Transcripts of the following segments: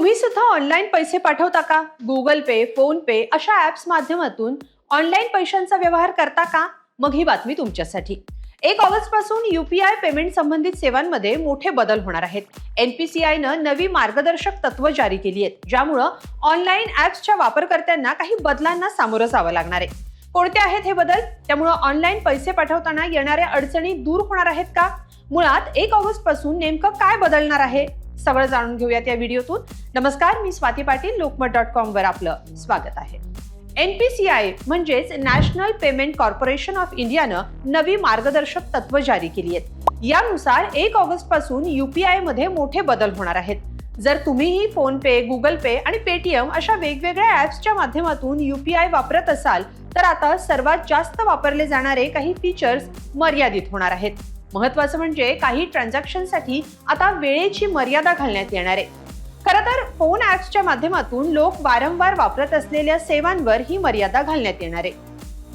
तुम्ही सुद्धा ऑनलाईन पैसे पाठवता का? गुगल पे फोन पे अशा ऍप्स माध्यमातून ऑनलाईन पैशांचा व्यवहार करता का? मग ही बातमी तुमच्यासाठी. एक ऑगस्टपासून युपीआय पेमेंट संबंधित सेवांमध्ये मोठे बदल होणार आहेत. एनपीसीआयनं नवी मार्गदर्शक तत्व जारी केली आहेत ज्यामुळं ऑनलाईन ऍप्सच्या वापरकर्त्यांना काही बदलांना सामोरं जावं लागणार आहे. कोणते आहेत हे बदल? त्यामुळं ऑनलाईन पैसे पाठवताना येणाऱ्या अडचणी दूर होणार आहेत का? मुळात एक ऑगस्टपासून नेमकं काय बदलणार आहे? सगळं जाणून घेऊयात या व्हिडिओतून. नमस्कार मी स्वाती पाटील लोकमत डॉट कॉम वर आपलं स्वागत आहे. एनपीसीआय म्हणजेच नॅशनल पेमेंट कॉर्पोरेशन ऑफ इंडियानं नवी मार्गदर्शक तत्व जारी केली आहेत. यानुसार एक ऑगस्टपासून युपीआयमध्ये मोठे बदल होणार आहेत. जर तुम्हीही फोन पे गुगल पे आणि पेटीएम अशा वेगवेगळ्या ऍप्सच्या माध्यमातून युपीआय वापरत असाल तर आता सर्वात जास्त वापरले जाणारे काही फीचर्स मर्यादित होणार आहेत. महत्वाचं म्हणजे काही ट्रान्झॅक्शनसाठी आता वेळेची मर्यादा घालण्यात येणार आहे. खरं तर फोन ऍप्सच्या माध्यमातून लोक वारंवार वापरत असलेल्या सेवांवर ही मर्यादा घालण्यात येणार आहे.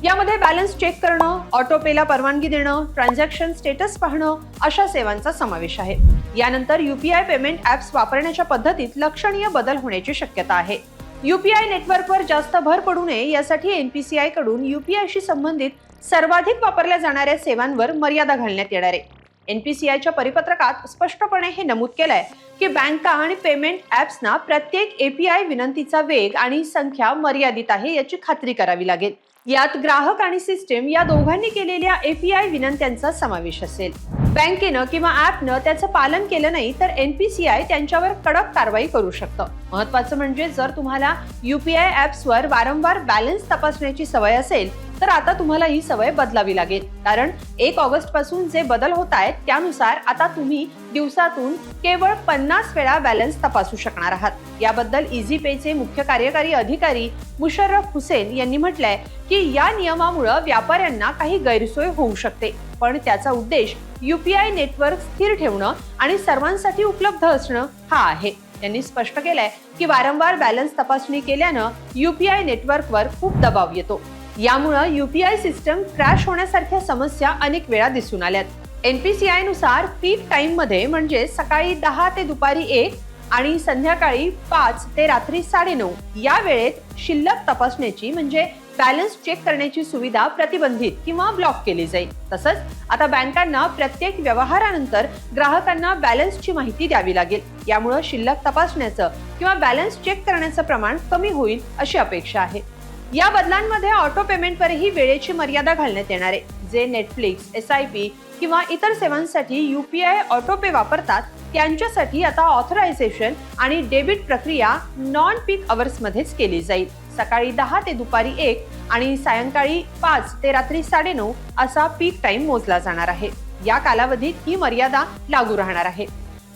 यामध्ये बॅलन्स चेक करणं ऑटो पेला परवानगी देणं ट्रान्झॅक्शन स्टेटस पाहणं अशा सेवांचा समावेश आहे. यानंतर युपीआय पेमेंट ऍप्स वापरण्याच्या पद्धतीत लक्षणीय बदल होण्याची शक्यता आहे. युपीआय नेटवर्कवर जास्त भर पडू नये यासाठी एनपीसीआयकडून युपीआयशी संबंधित सर्वाधिक वापरल्या जाणाऱ्या सेवांवर मर्यादा घालण्यात येणार आहे. एनपीसीआयच्या परिपत्रकात स्पष्टपणे हे नमूद केलंय की बँका आणि पेमेंट ऍप्सना प्रत्येक एपीआय विनंतीचा वेग आणि संख्या मर्यादित आहे याची खात्री करावी लागेल. यात ग्राहक आणि सिस्टीम या दोघांनी केलेल्या एपीआय विनंत्यांचा समावेश असेल. बँकेनं किंवा ऍपनं त्याचं पालन केलं नाही तर एनपीसीआय त्यांच्यावर कडक कारवाई करू शकतं. महत्वाचं म्हणजे जर तुम्हाला युपीआय ऍप्सवर वारंवार बॅलन्स तपासण्याची सवय असेल तर आता तुम्हाला ही सवय बदलावी लागेल. कारण एक ऑगस्टपासून जे बदल होत आहेत त्यानुसार आता तुम्ही दिवसातून केवळ पन्नास वेळा बॅलन्स तपासू शकणार आहात. याबद्दल इझी पेचे मुख्य कार्यकारी अधिकारी मुशर्रफ हुसेन यांनी म्हटलंय की या नियमामुळे व्यापाऱ्यांना काही गैरसोय होऊ शकते. पण त्याचा उद्देश युपीआय नेटवर्क स्थिर ठेवणं आणि सर्वांसाठी उपलब्ध असणं हा आहे. त्यांनी स्पष्ट केलंय की वारंवार बॅलन्स तपासणी केल्यानं युपीआय नेटवर्कवर खूप दबाव येतो. यामुळं युपीआय सिस्टम क्रॅश होण्यासारख्या समस्या अनेक वेळा दिसून आल्यात. एनपीसीआयनुसार पीक टाइममध्ये म्हणजे सकाळी दहा ते दुपारी एक आणि संध्याकाळी पाच ते रात्री साडेनऊ या वेळेत शिल्लक तपासण्याची म्हणजे बॅलन्स चेक करण्याची सुविधा प्रतिबंधित किंवा ब्लॉक केली जाईल. तसंच आता बँकांना प्रत्येक व्यवहारानंतर ग्राहकांना बॅलन्सची माहिती द्यावी लागेल. यामुळं शिल्लक तपासण्याचं किंवा बॅलन्स चेक करण्याचं प्रमाण कमी होईल अशी अपेक्षा आहे. या बदलांमध्ये ऑटो पेमेंटवरही वेळेची मर्यादा घालण्यात येणार आहे. जे नेटफ्लिक्स एस आय पी किंवा इतर सेवांसाठी युपीआय ऑटो पे वापरतात त्यांच्यासाठी आता ऑथरायझेशन आणि डेबिट प्रक्रिया नॉन पीक अवर्समध्येच केली जाईल. सकाळी दहा ते दुपारी एक आणि सायंकाळी पाच ते रात्री साडेनऊ असा पीक टाइम मोजला जाणार आहे. या कालावधीत ही मर्यादा लागू राहणार आहे.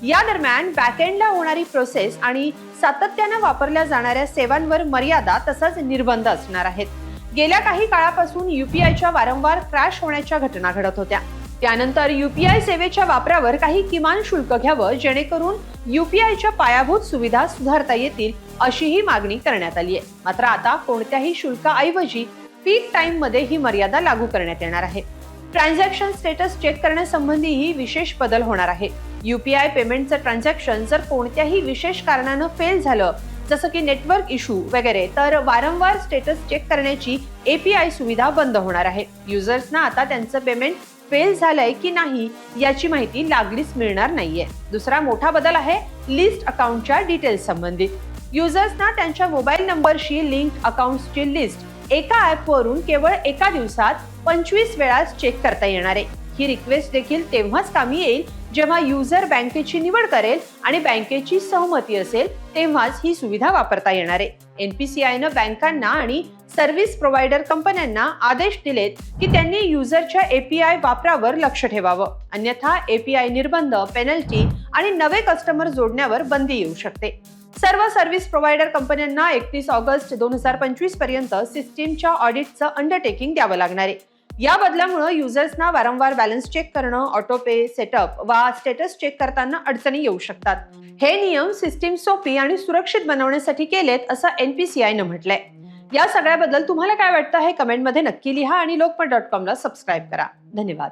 या दरम्यान बॅकएंडला होणारी प्रोसेस आणि सातत्यानं वापरल्या जाणाऱ्या सेवांवर मर्यादा तसंच निर्बंध असणार आहेत. गेल्या काही काळापासून युपीआयच्या वारंवार क्रॅश होण्याच्या घटना घडत होत्या. त्यानंतर युपीआय सेवेच्या वापरावर काही किमान शुल्क घ्यावं जेणेकरून युपीआयच्या पायाभूत सुविधा सुधारता येतील अशीही मागणी करण्यात आली आहे. मात्र आता कोणत्याही शुल्काऐवजी पीक टाइममध्ये ही मर्यादा लागू करण्यात येणार आहे. ट्रान्झॅक्शन स्टेटस चेक करण्यासंबंधीही विशेष बदल होणार आहे. यूपीआय पेमेंटचं ट्रान्झॅक्शन जर कोणत्याही विशेष कारणानं फेल झालं जसं की नेटवर्क इशू वगैरे तर वारंवार स्टेटस चेक करण्याची एपीआय सुविधा बंद होणार आहे. युजर्सना आता त्यांचं पेमेंट फेल झालंय की नाही याची माहिती लागलीच मिळणार नाहीये. दुसरा मोठा बदल आहे लिस्ट अकाउंटच्या डिटेल्स संबंधित. युजर्सना त्यांच्या मोबाईल नंबरशी लिंक अकाउंटची लिस्ट एका ऍपवरून केवळ एका दिवसात पंचवीस वेळा चेक करता येणार आहे. ही रिक्वेस्ट देखील तेव्हाच कामी येईल जेव्हा युजर बँकेची निवड करेल आणि बँकेची सहमती असेल तेव्हाच ही सुविधा वापरता येणार आहे. एनपीसीआयनं बँकांना आणि सर्व्हिस प्रोव्हायडर कंपन्यांना आदेश दिलेत की त्यांनी युजरच्या एपीआय वापरावर लक्ष ठेवावं. अन्यथा एपीआय निर्बंध पेनल्टी आणि नवे कस्टमर जोडण्यावर बंदी येऊ शकते. सर्व सर्व्हिस प्रोव्हायडर कंपन्यांना एकतीस ऑगस्ट दोन हजार पंचवीसपर्यंत सिस्टीमच्या ऑडिटचं अंडरटेकिंग द्यावं लागणार आहे. या बदलामुळे युजर्सना वारंवार बॅलन्स चेक करणं ऑटो पे सेटअप वा स्टेटस चेक करताना अडचणी येऊ शकतात. हे नियम सिस्टीम सोपी आणि सुरक्षित बनवण्यासाठी केलेत असं एनपीसीआयनं म्हटलंय. या सगळ्याबद्दल तुम्हाला काय वाटतं हे कमेंटमध्ये नक्की लिहा आणि लोकमत डॉट कॉमला सबस्क्राईब करा. धन्यवाद.